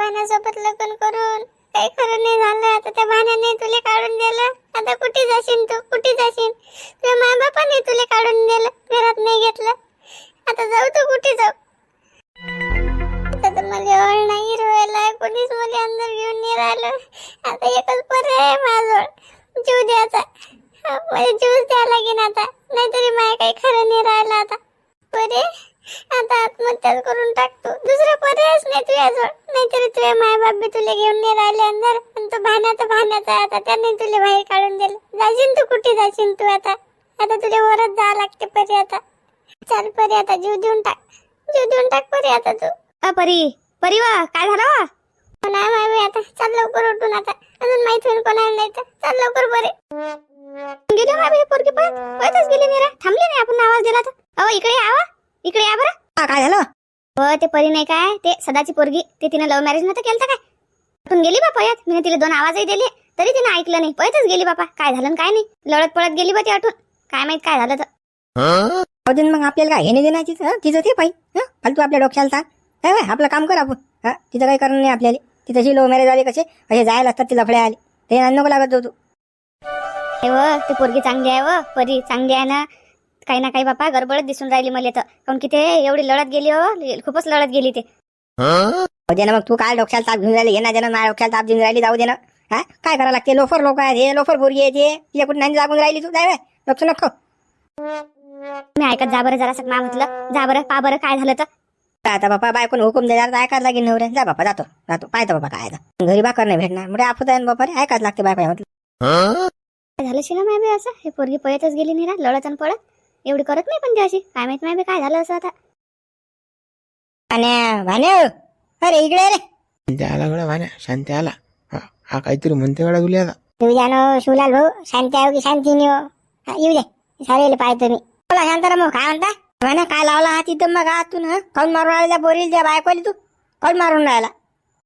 भाण्यासोबत लग्न करून. काही खरं नाही झालं. आता त्या भाण्याने तुला काढून दिलं. आता कुठे जाशील तू? कुठे जाशील? तुझ्या माय बापाने तुला काढून दिलं. घरात नाही घेतलं. आता जाऊ तू कुठे जाऊ? आता तर मला ओळ नाही रोयला. कोणीच मला अंदर घेऊन नाही राहिलं. आता एकच पर्याय आहे माझ्याजवळ जीव द्यायचा. हा, मला जीवच द्यावा लागेल आता. नाहीतरी माय काही खरं नाही राहिलं आता. बरे आता आत्महत्याच करून टाकतो. दुसरा पर्यायच नाही तुझ्याजवळ. नाहीतरी तुझ्या माय बी तुला घेऊन नाही राहिले अंदर पण तो भाण्याचा भाण्याचा आहे आता त्याने तुला बाहेर काढून दिलं. जाशील तू? कुठे जाशील तू आता? आता तुला वरच जावं लागते परी आता. चाल परी आता जीव देऊन टाक. जीव देऊन टाक परी आता तू. अ परी. परी वा काय झालं वा? हो नाही माय आता चाल लवकर उठून आता. अजून माहीत होईल कोणाला नाही तर. चाल लवकर बरे गेली बाई पोरगी पळतच गेली मेरा थांबली नाही आपण आवाज दिला तर. अहो इकडे यावा इकडे या बरं. हा, काय झालं? हो ते परी नाही काय? ते सदाची पोरगी ते तिने लव्ह मॅरेज नव्हतं केलं काय? पण गेली बा पळत? मी तिला दोन आवाजही दिले. तरी तिने ऐकलं नाही. पळतच गेली बापा. काय झालं न काय नाही? लढत पळत गेली बा ती आठवून काय माहीत काय झालं तर. अजून मग आपल्याला काय घेणे देणार तिचं तिचं ते पाहिजे फालतू आपल्या डोक्याला ताण. काय बाय, आपलं काम कर आपण. हा? तिचं काही करणं नाही आपल्याला. ती तशी लो मॅरेज आली कसे? असे जायला असतात ती लफडे आले. ते नको लागत होतो. हे व ती पोरगी चांगली आहे व. परी चांगली आहे ना? काही ना काही बापा गडबडच दिसून राहिली मला तर. काऊन की ते एवढी लढत गेली हो खूपच लढत गेली ते. हो? दे ना मग तू काय डोक्याला ताप घेऊन राहिली? येणार देणं माझ्या डोक्याला ताप घेऊन राहिली जाऊ दे ना. हा? काय करावं लागते? लोफर लोक आहेत हे लोफर पोरगी आहे ते. तिच्या कुठे नाही जागून राहिली तू? जाय लक्ष नको मी ऐकत जा बरं जरा मा म्हटलं. जा बरं पा बरं काय झालं तर. आता बापा बायकोन हुकूम देणार तर ऐकायला लागेल नवरे. जा बापा जातो. जातो. पाहतो बाबा काय. घरी बाकर नाही भेटणार. म्हणजे आपण आहे बापा रे ऐकायला लागते बायको म्हटलं. काय झालं शिला बी असं? हे पोरगी पळतच गेली नाही ना लढत आणि पळत. एवढी करत नाही पण ती अशी काय माहीत बी काय झालं असं आता. भाण्या भाण्या अरे इकडे रे. शांती आला गड्या भाण्या शांती आला. हा हा काहीतरी म्हणते गड्या तुला आता. तू जानो शिवलाल भाऊ. शांती आहे की शांती नाही हो? हा, येऊ दे. सारेले पाहतो मी बोला शांताराम भाऊ काय म्हणता? भाण्या काय लावला हा तिथं मग आतून हा? काऊन मारून राहिला त्या पोरीला त्या बायकोली तू? काऊन मारून राहिला?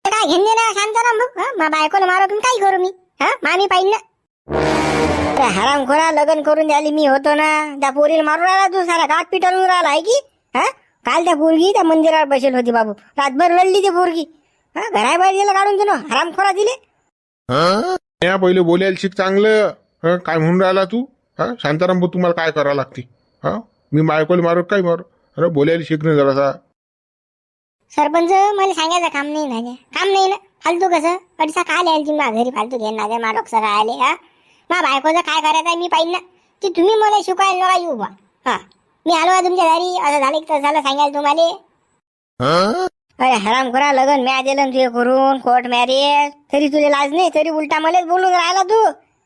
ते काय घेणे ना शांताराम भाऊ? हा मा बायकोला मारो की काय करू मी? हा मामी पाहिजे ना. अरे हराम खोरा लग्न करून द्याली मी होतो ना त्या पोरीला मारून राहिला तू सारा गाठ पिटवून राहिला आहे की? हा? काल त्या पोरगी त्या मंदिरावर बसेल होती बाबू. रातभर लढली ती पोरगी. हा घराबाहेर गेलं काढून तुला हराम खोरा दिले. या पहिले बोलायला शिक चांगलं. हं, काय म्हणून राहिला तू? हा शांताराम भाऊ तुम्हाला काय करावं लागते? हा? मी बायकोला मारू काय मारू? अरे बोलायला शिक नाही जरासा. सरपंच मला सांगायचं काम नाही ना काम नाही ना. फालतू कसं? अडीचा काय लिहायला तुम्ही घरी फालतू घेणार डोकं काय आले हा? मा बायकोचं काय करायचं आहे मी पाहिजे ना. ते तुम्ही मला शिकवायला नका येऊ बा. हा. मी आलो आहे तुमच्या घरी. असं झालं की तसं झालं सांगायला तुम्हाला. हं? अरे हराम खोरा लग्न म्या दिलं तुझे करून कोर्ट मॅरेज तरी तुला लाज नाही तरी उलटा मलाच बोलून राहिला तू.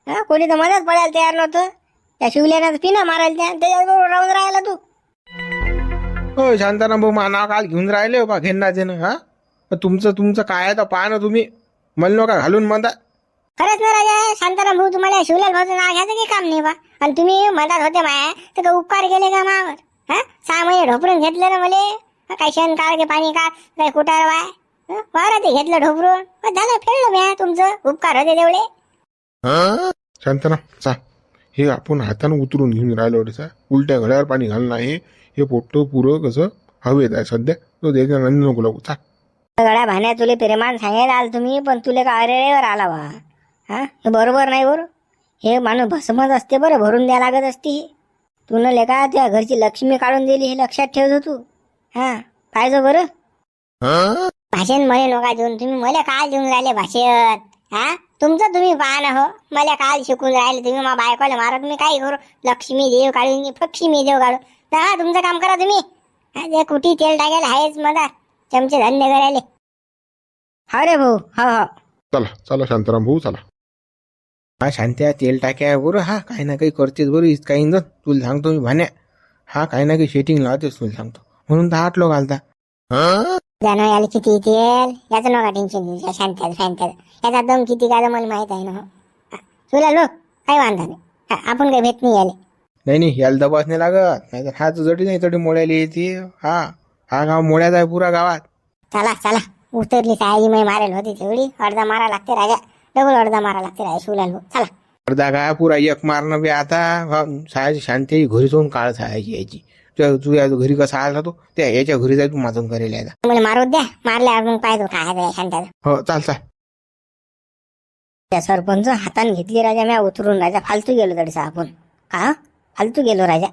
हा कोणी तर मलाच पडायला तयार नव्हतं. त्या शिवल्यानं पिना मारायला त्या त्याच्याबरोबर राहून राहिला तू. हो शांताराम भाऊ मा नाव काल घेऊन राहिले हो बा घेणार ते हा? तुमचं तुमचं काय आहे तर पहा ना तुम्ही. मला नका घालून म्हणता खरंच ना राजा शांताराम भाऊ तुम्हाला शिवलाल भाऊचं नाव घ्यायचं काही काम नाही बा? आणि तुम्ही मदत होते माया तर काही उपकार केले का मावर? हा? सहा महिने ढोपरून घेतलं ना मले? काही शेण काढ की पाणी काढ काही कुटार वाय? बरं ते घेतलं ढोपरून. झालं फेडलं म्या तुमचं. उपकार होते तेवढे. हं? शांताराम चा. हे आपण हातानं उतरून घेऊन राहिलो सा उलट्या घड्यावर पाणी घालणं आहे. हे पोट्ट पुरं कसं हवेत आहे सध्या. तो नंदी नको लागू चा. गड्या भाण्या तुले प्रेमान सांगायला आल तुम्ही पण तुले का अरेवर आला वा हा? हे बरोबर नाही बरं हे माणूस भस्मच असते बरं भरून द्या लागत असते. ही तुनं लेका त्या घरची लक्ष्मी काढून दिली हे लक्षात ठेवतो तू. हा पाहिजे बरं. हं? भाषण म्हणे नका देऊन तुम्ही मला काल देऊन राहिले भाषण हा? तुमचं तुम्ही पहा ना हो. मला काल शिकून राहिले तुम्ही मा बायकोला मारत मी काय करू? लक्ष्मी देव काढून पक्षी देव काढू. तर हा तुमचं काम करा तुम्ही. हा, ते कुठी तेल टाकायला आहेच मला चमचे धंदे करायले. हा रे भाऊ हा हा. चला चला शांताराम भाऊ चला. हा शांत्या तेल टाक्या बरं हा काही ना काही करतेस बरं इथं काही तुला सांगतो मी भाण्या. हा काही ना काही शेटिंग लावतेस तुला सांगतो. म्हणून तर आठ लोक घालता? जाणं याला किती तेल? याचं नका टेन्शन घेऊ शांत्याचं शांत्याचं याचा दम किती काय मला माहीत आहे ना हो. तुला लो काही वांधा नाही. हा, आपण काही भेट नाही याले. नाही नाही याला दबास नाही लागत. नाही तर हा तर जडी नाही तडी मोड्याला येते. हा हा गाव मोड्याचा आहे पुरा गावात. चला चला. उतरली सायजी मै मारेल होती तेवढी. अर्धा मारा लागते राजा. डबल अर्धा मारा लागते राजा शिवलाल भाऊ. चला. अर्धा काय पुरा एक मारणं बी आता. सायाची शांती घरी जाऊन काळ सायाची यायची. तुझ्या तुझ्या घरी कसा आला तो? त्या याच्या घरी जाय तू माझं करेल यायला. मला मारू द्या. मारल्यावर मग पाहतो काय आहे हो चाल चाल. त्या सरपंच हाताने घेतली राजा म्या उतरून राजा. फालतू गेलो तडसा आपण. का? फालतू गेलो राजा.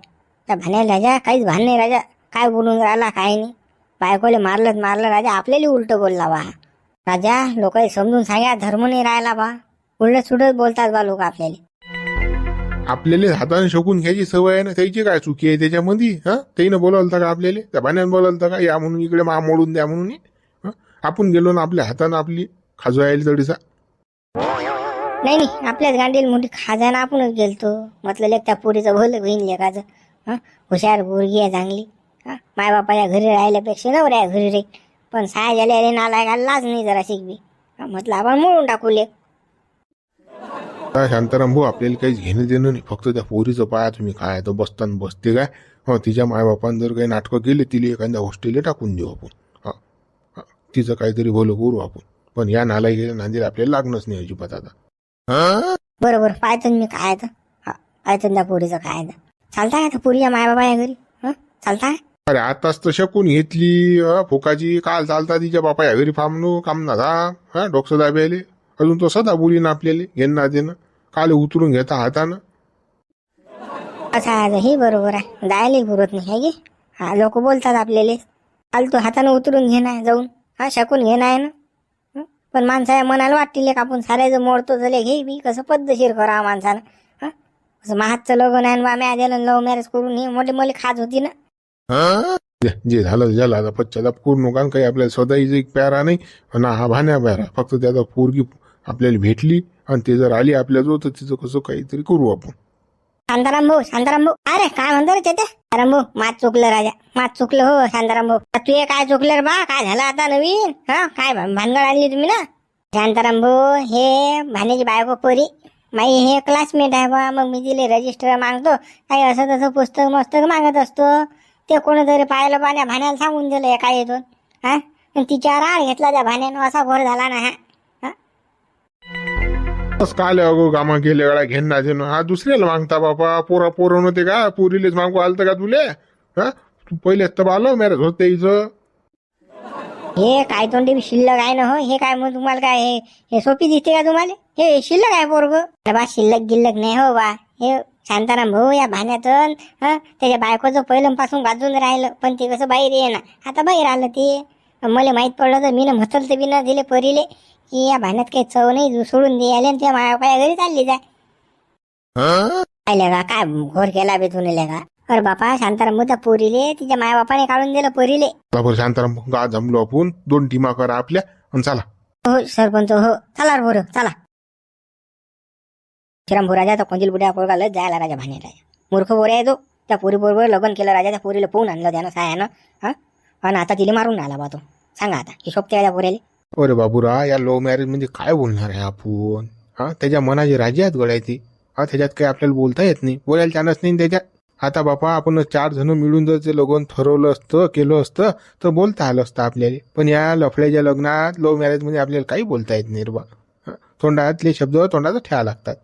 त्या भाण्याला राजा काहीच भान नाही राजा. काय बोलून राहिला काय नाही. बायकोले मारलं मारलं राजा. आपल्याला उलट बोलला बा. राजा लोक समजून सांगा धर्म नाही राहिला बा. उलट सुलट बोलतात बा लोक आपल्याला. आपल्याला हाताने शकून घ्यायची सवय आहे ना त्याची काय चुकी आहे त्याच्यामध्ये हा? त्यानं बोलावलं का आपल्याला? त्या भाण्यानं बोलावलं का? या म्हणून इकडे मा मोडून द्या म्हणून. हं? आपण गेलो ना आपल्या हातानं आपली खाजवायला तडीसा. नाही नाही आपल्याच गांडीला मोठी खाजाना आपणच गेलतो. म्हटलं त्या पोरीचं भलं बहीण लेखाचं हं? हुशार पोरगी आहे चांगली. हा? मायबापाच्या घरी राहिल्यापेक्षा नवऱ्या घरी रे. पण साय झाले अरे नाला लाज नाही जरा शिकवी. म्हटलं आपण मोडून टाकू काय शांताराम भाऊ आपल्याला काहीच घेणं देणं नाही. फक्त त्या पोरीचं पाया तुम्ही काय तो बसताना बसते काय? हो तिच्या मायबापानं जर काही नाटकं केले तिला एखाद्या हॉस्टेलला टाकून देऊ आपण. हा हा. तिचं काहीतरी भलं करू आपण. पण या नालायकीच्या नांदीला आपल्याला लागणंच नाही अजिबात आता. हा? बरं बरं पाहतो मी काय तर. पाहतो त्या पोरीचं काय तर. चालता का पोरीच्या मायबापाच्या घरी? हं चालता अरे आताच तर शकून घेतली अ, फुकाची काल चालता तिच्या बापा या घरी फामनो काम ना जा हा डोकसं दाब्याले. अजून तो सदा बोली ना आपल्याला घेणं देणं. काल उतरून घेता हातानं. असं हे बरोबर आहे. जायला पुरत नाही आहे की हा लोक बोलतात आपल्याला. फालतू हातानं उतरून घेणार जाऊन. हा शकून घेणार आहे ना? हं? पण माणसाच्या मनाला वाटतील का आपण साऱ्याचं मोडतो झाले घे बी कसं पद्धतशीर करा माणसानं? हा? असं महागचं लग्न आहे बा म्या दिलं लव्ह मॅरेज करून हे मोठे मोठे खाज होती ना? जे जे झालं झालं. आता पश्चाताप करू नका काही आपल्याला स्वतःची एक प्यारा नाही ना हा भाण्या प्यारा. फक्त त्याचा पोरगी आपल्याला भेटली आणि ते जर आली आपल्याजवळ तर तिचं कसं काहीतरी करू आपण. शांताराम भाऊ शांताराम भाऊ. अरे काय म्हणतो रे चेते? शांताराम भाऊ मात चुकलं राजा. मात चुकलं हो शांताराम भाऊ. तू काय चुकलं रे बा? काय झालं आता नवीन? हा काय भानगड आणली तुम्ही ना? शांताराम भाऊ हे भाण्याची बायको पोरी. माई हे क्लासमेट आहे बा. मग मी तिले रजिस्टर मागतो. काही असं तसं पुस्तक मस्तक मागत असतो. ते कोणीतरी पाहिलं पाण्या भाण्याला सांगून दिलं एका येतून हा? आणि तिच्यावर आळ घेतला त्या भाण्यानं असा घोर झाला ना हा. बस काल अगो कामा केले गळा घेणं देणं. हा दुसऱ्याला मागता बापा. पोरा पोरं नव्हते का? पोरीलेच मागू आलतं का तुले? हा? तू पहिले तर आलो मॅरेज होते इथं. हे काय तोंडी शिल्लक आहे ना हो? हे काय मग तुम्हाला काय हे हे सोपी दिसते का तुम्हाला? हे शिल्लक आहे पोरग. बा शिल्लक गिल्लक नाही हो बा. हे शांताराम भाऊ या भाण्यातून हं त्याच्या बायकोचं पहिल्यापासून बाजून राहिलं पण ते कसं बाहेर ये ना आता बाहेर आलं ते. मला माहीत पडलं तर मी म्हटलं तर बी न दिले परीले की या भाण्यात काही चव नाही सोडून दे आले त्या माया घरी चालली जाय काय का? काय घोर केला बे तुने का? अरे बापा शांताराम त्या पोरीले तिच्या माया बापाने काढून दिलं परीले. बरोबर शांताराम गा जमलो आपण दोन टीमा करा आपल्या आणि चला. हो सरपंच हो. चला रे पोरं चला. श्रीराम राजा तर कोणतील बुड्या पोरगा लय जायला राजा भाने राजा मूर्ख पोरे आहे तो त्या पोरी बरोबर लग्न केलं राजा त्या पोरीला पोहून आणलं त्यानं सायानं हा आणि आता तिला मारून आला बा तो सांगा आता हिशोब त्या पोऱ्याला अरे बाबूरा या लव्ह मॅरेज म्हणजे काय बोलणार आहे आपण हा त्याच्या मनाची राजी आहेत गळ्याची हा त्याच्यात काही आपल्याला बोलता येत नाही बोलायला चान्स नाही त्याच्यात आता बापा आपण चार जण मिळून जर ते लग्न ठरवलं असतं केलं असतं तर बोलता आलं असतं आपल्याला पण या लफड्याच्या लग्नात लव्ह मॅरेजमध्ये आपल्याला काही बोलता येत नाही रे बा तोंडातले शब्द तोंडात ठेवा लागतात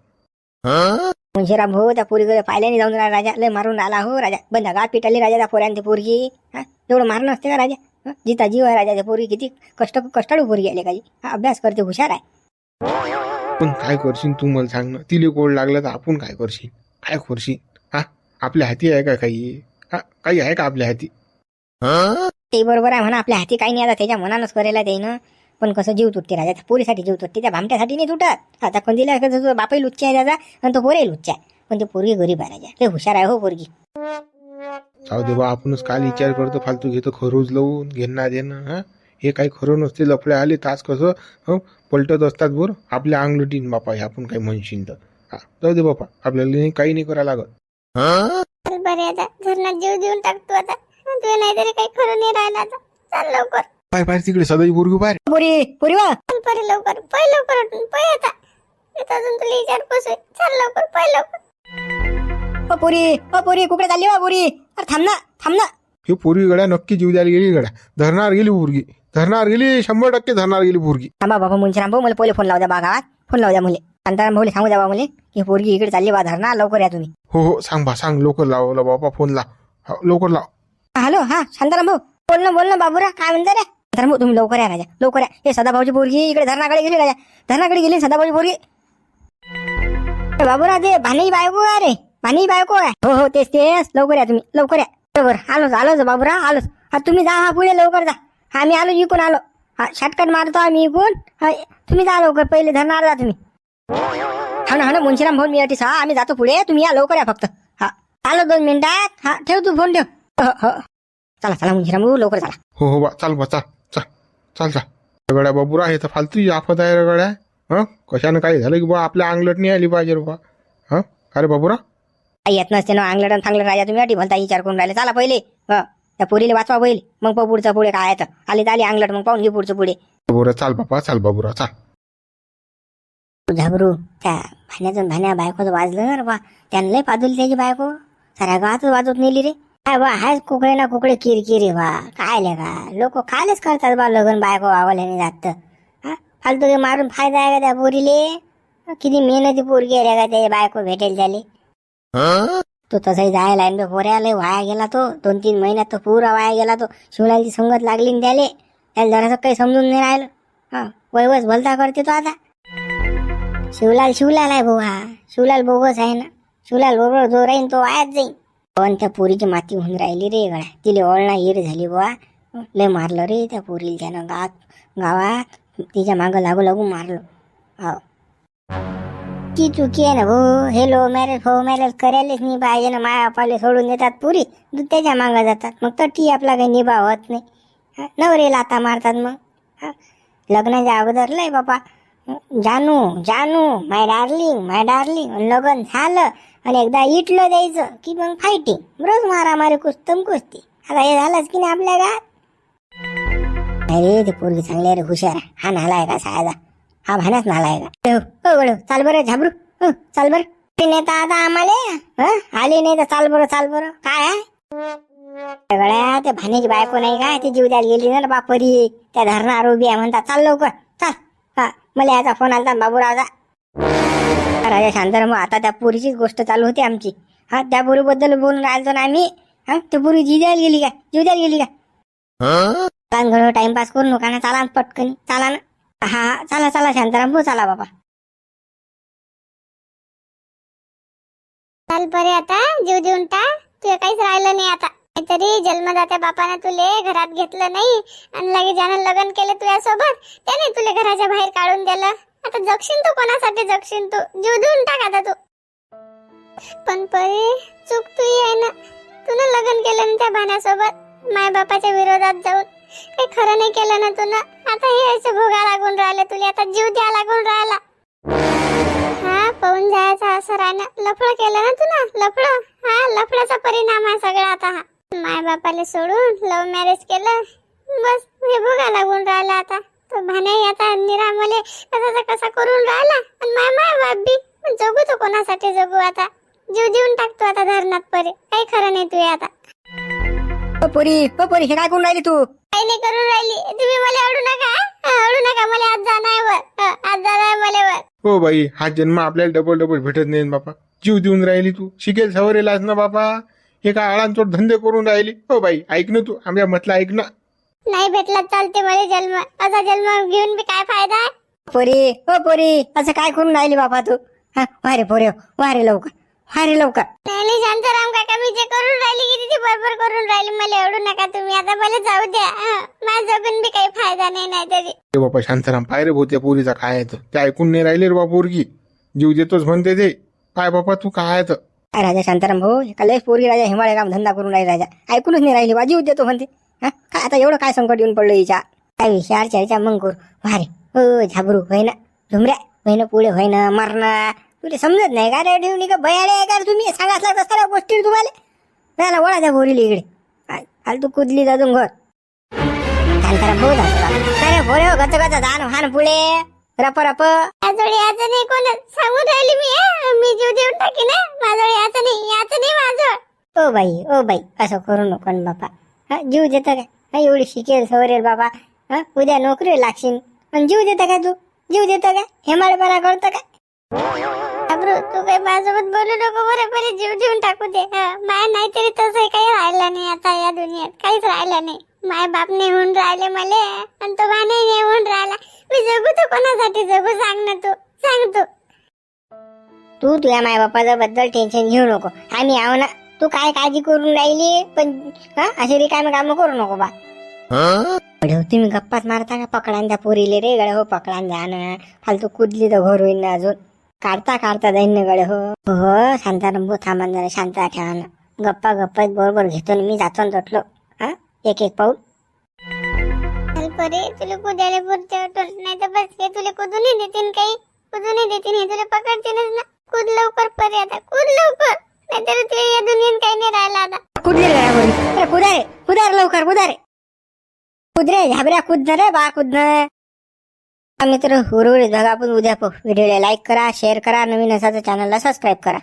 मुंशीराम भाऊ त्या पोरीकडे पाहिल्याने जाऊन राहिला राजा लय मारून आला हो राजा बंद गाठ पिटाली राजा त्या पोऱ्याने ती पोरगी हा एवढं मारणं असते का राजा हं? जिता जीव आहे राजा त्या पोरी किती कष्ट कष्टाळू पोरगी आली काही हा अभ्यास करते हुशार आहे पण काय करशील तू मला सांग ना तिले कोड लागला तर आपण काय करशील काय करशील हा आपल्या हाती आहे का काही हा काही आहे का आपल्या हाती हा? ते बरोबर आहे म्हणा आपल्या हाती काही नाही आता त्याच्या मनानच करायला त्यानं पण कसं जीव तुटते राजा. त्या पोरीसाठी जीव तुटते. त्या भामट्यासाठी नाही तुटत. आता कोणतीला कसं बापाही लुच्चा आहे त्याचा आणि तो पोरही लुच्चा आहे. पण ते पोरगी गरीब आहे राजा. ते हुशार आहे हो पोरगी. जाऊ दे बा आपणच काल विचार करतो. फालतू घेतो खरोज लावून घेणं देणं हा? हे काही खरं नसते. लफडे आले तास कसं हं, पलटत असतात बरं. आपल्या अंगलटीन बापा हे आपण काही म्हणशील तर. हा जाऊ दे बापा. आपल्याला नाही- काही नाही करायला लागत. हा? बरे आता. धरणात जीव देऊन टाकतो आता. तुझ्या नाहीतरी काही खरं नाही राहिलं आता. चल लवकर. पाय पाय तिकडे सदाई पोरगी पाय पोरी पोरी वा. चल परे लवकर. पै लवकर उठून पै आता. इथं अजून तुला विचारपूस आहे चल लवकर पै लवकर. ओ पोरी ओ पोरी कुकडे चालली वा पोरी. अरे थांब ना थांब ना. ही पोरगी गड्या नक्की जीव द्यायला गेली गड्या. धरणार गेली पोरगी. धरणार गेली शंभर टक्के धरणार गेली पोरगी. थांबा बाबा मुंशीराम भाऊ मला पहिले फोन लावू द्या बा गावात फोन लावू द्या मुले. शांताराम भाऊले सांगू द्या बा मुले की पोरगी इकडे चालली बा धरणा लवकर या तुम्ही. हो हो सांग बा सांग लवकर लाव बाबा फोन लाव. हो, लवकर लाव. हॅलो हा शांताराम भाऊ. बोल ना बोल ना बाबूरा काय म्हणता रे? तर मग तुम्ही लवकर या राजा. लवकर या. हे सदाभाऊची पोरगी इकडे धरणाकडे गेली राजा. धरणाकडे गेली सदाभाऊची पोरगी. ए, ते भाणी बायको अरे भानी बायको आहे. हो हो तेच तेच. लवकर या तुम्ही. लवकर या. बरोबर. आलोच आलोच बाबूरा आलोच. हा तुम्ही जा हा पुढे लवकर जा. हा मी आलो इकून आलो. हा शॉर्टकट मारतो आम्ही इकून. हा तुम्ही जा लवकर. पहिले धरणार जा तुम्ही. हा ना हा ना मुंशीराम भाऊ मी अटीस. हा आम्ही जातो पुढे. तुम्ही या लवकर या फक्त. हा. आलो दोन मिनिटात. हा ठेव तू फोन ठेव. हो हो. चला चला मुंशीराम भाऊ लवकर चला. हो हो बा चाल बा चाल. चाल चाल चाल गड्या बाबूरा हे तर फालतू आफत आहे रे गड्या हं? कशानं काही झालं की बा आपल्या अंगलट नाही आली पाहिजे बा. हं? अरे बाबूरा काही येत नसते ना अंगलट आणि फांगलट राजा तुम्ही अटी भलता विचार करून राहिले. चला पहिले. ह? त्या पोरीला वाचवा पहिले. मग पाहू पुढचं पुढे काय आहे तर. आली तर आली अंगलट मग पाहून घे पुढचं पुढे. बाबूरा चाल बापा चाल बाबूरा चाल. झाबरू त्या भाण्याचं भाण्या बायकोचं वाजलं ना रे बा. त्यानं लय पादुली त्याची बायको. साऱ्या गावातच वाजवत नेली रे. काय बा हायच कुकडे ना कुकडे किरकिरी बा. काय ले का? लोक खायलाच करतात बा लग्न बायको वावल्याने जात. हा? फालतू हे मारून फायदा आहे का त्या पोरीले? किती मेहनती पोरगी आहे का त्या बायको भेटेल त्याले? तो तसाही जायला आहे पोऱ्या लय वाया गेला तो. दोन तीन महिन्यात तो पुरा वाया गेला तो. शिवलालची संगत लागली ना त्याले. त्याला जरासं काही समजून नाही राहिलं. हा वयवस भलता करते तो आता. शिवलाल शिवलाल आहे भाऊ हा शिवलाल बोगस आहे ना. शिवलाल बरोबर जो राहीन तो वायाच जाईन. पण त्या पोरीची माती होऊन राहिली रे गळ्या तिले ओळणा हिर झाली बुवा. लय मारलं रे त्या पोरीला त्यानं गावात गावात. तिच्या मागं लागू लागू मारलो. हो ती चुकी आहे ना भाऊ हे लो मॅरेज हो मॅरेज करायलाच नाही पाहिजे ना माया बापाले सोडून देतात पुरी. त्याच्या मागं जातात. मग तर ती आपला काही निभा होत नाही. हा, नवरे लाता मारतात मग. हा, लग्नाच्या अगोदर लय बापा. जानू जानू माय डार्लिंग माय डार्लिंग. लग्न झालं. आणि एकदा इटलं द्यायचं की मग फायटिंग रोज मारामारी कुस्तम कुस्ती. आता हे झालंच की नाही आपल्या गात अरे ते पोरगी चांगली अरे रे हुशार हा नालाय का सायदा हा भानाच नालाय का? हो, हो, हो चाल बरं झाबरू. चाल बरं. ते नेता आता आम्हाला? आले नाही तर चाल बरं चाल बरं. काय आहे? सगळ्या त्या भाण्याची बायको नाही काय ती जीव द्यायला गेली ना बापरी. त्या धरणार उभी आहे म्हणतात. चाल लवकर. चाल. हा मला याचा फोन आलता बाबूरावचा. राजा शांताराम आता त्या पोरीचीच गोष्ट चालू होती आमची. हा त्या पोरीबद्दल बोलून राहिलो ना आम्ही. हा त्या पोरी जीव द्यायला गेली काय जीव द्यायला गेली काय चांगलं टाइमपास करू नका ना चाला ना पटकन चाला ना. हा हा, चला चला शांताराम भाऊ चला बाबा. चाल बरे आता जीव देऊन टाक. तुझं काहीच राहिलं नाही आता. तरी जन्मदात्या बापाने तुले घरात घेतलं नाही. आणि लगेच ज्यानं लग्न केलं तुझ्या सोबत त्याने तुले घराच्या बाहेर काढून दिलं. आता जगशील तू कोणासाठी जगशील तू? जीव देऊन टाक आता तू. पण परी चूक तू आहे ना. तू लग्न केलं ना त्या भाण्यासोबत माय बापाच्या विरोधात जाऊन. काही खरं नाही केलं ना तू आता हे असं भोगा लागून राहिलं तुला आता जीव द्या लागून राहिला. हा पाहून जायचा असं राहणं लफडं केलं ना तू ना लफडं? हा लफड्याचा परिणाम आहे सगळा आता हा. माय बापाला सोडून लव्ह मॅरेज केलं. बस हे भोगा लागून राहिला आता. तो भाण्याही आता निरामले कसा कसा करून राहिला? आणि माय माय बाप बी जगू तो कोणासाठी जगू आता? जीव देऊन टाकतो आता धरणात परे. काही खरं नाही तुझे आता. ओ पोरी ओ पोरी हे काय करून राहिली तू? काही नाही करून राहिली. तुम्ही मला अडू नका अडू नका मला आज जाणार वर. हा, आज जाणार मला वर. हो बाई हा जन्म आपल्याला डबल डबल भेटत नाही बापा. जीव देऊन राहिली तू. शिकेल सवरेलाच ना बापा. हे काय आळांचोट धंदे करून राहिली? हो बाई ऐक ना तू. आमच्या म्हटलं ऐक ना. नाही भेटला चालते मला जन्म असा जन्म घेऊन बी काय फायदा आहे? पोरी ओ पोरी असं काय करून राहिली बाबा तू? हा वारे पोरे वारे लवकर वारे लवकर. नाही नाही शांताराम काका मी जे करून राहिली की ती बरोबर करून राहिली मला एवढू नका तुम्ही आता मला जाऊ द्या. हं. माझा जगून बी काही फायदा नाही नाही तरी ते बापा शांताराम पाय रे भाऊ त्या पोरीचा काय आहे तर. ते ऐकून नाही राहिले रे बा पोरगी. जीव देतोच म्हणते ते. काय बापा तू काय आहे तर. काय राजा शांताराम भाऊ एका लयच पोरगी राजा हिमालय काम धंदा करून राहिली राजा. ऐकूनच नाही राहिली बाजी देतो म्हणते. हा? काय आता एवढं काय संकट येऊन पडलं हिच्या? काय विचार चर्चा मग करू वारे हो झाबरू. होय ना झुमऱ्या. होय ना पुढे होय ना मरणा. तुला समजत नाही का? रे ठेवणी का भयाडे आहे का? तुम्ही सांगाच लागत सगळ्या गोष्टी तुम्हाला? ना वळा त्या पोरीला इकडे. काय फालतू कुदली जातून घर. शांताराम भाऊ जातो काय रे भोरे हो गच गच दान हान पुढे. रप रप. माझोळी याचं नाही कोण सांगून राहिली मी हं. मी जीव देऊन टाकी ना माझोळी याचं नाही याचं नाही माझं. ओ बाई ओ बाई असं करू नको ना बापा. हा जीव देता काय? हा एवढी शिकेल सवरेल बाबा. हा उद्या नोकरी लागशील. पण जीव देता काय तू? जीव देतं काय? हेमाळपणा करतो काय? अब्रू तू काही माझ्यासोबत बोलू नको? बरं बरे जीव देऊन टाकू दे. माया नाहीतरी तसं काही राहिलं नाही आता या दुनियेत. काहीच राहिलं नाही. माय बाप नाही होऊन राहिले मले आणि तो भाने नाही होऊन राहिला. मी जगू तो कोणासाठी जगू? सांग ना तू. सांग तू. तू तुझ्या मायबापाच्या बद्दल टेन्शन घेऊ नको. आम्ही आहो ना. तू काय काळजी करून राहिली? पण हा? असे रिकामे काम करू नको बा. तुम्ही गप्पाच मारता का? पकडान द्या पोरीले रे गळ हो पकडान द्या ना फालतू कुदली तर घर होईल ना अजून. काढता काढता जाईन ना गळ हो. हो, हो शांताराम भाऊ थांबा जरा शांत ठेवा ना. गप्पा गप्पा बरोबर घेतो ना मी जातो ना तटलो. हा? एक एक पाऊल. परे तुला कुद्याला पुरते नाही तर बस हे तुला कुदूनही देतील काही. कुदूनही देतील हे तुला पकडतीलच ना. कुद लवकर परे आता कुद लवकर. नाहीतर ते या दुनियेत काही नाही राहिलं आता. कुदले आहे गड्या अरे लवकर? कुदारे कुदरे घाबऱ्या रे? झाबऱ्या रे बा कुद मित्र हुरहुरी भाग आपण उद्या पाहू व्हिडिओला लाईक करा शेअर करा नवीन असाचं चॅनलला सबस्क्राईब करा.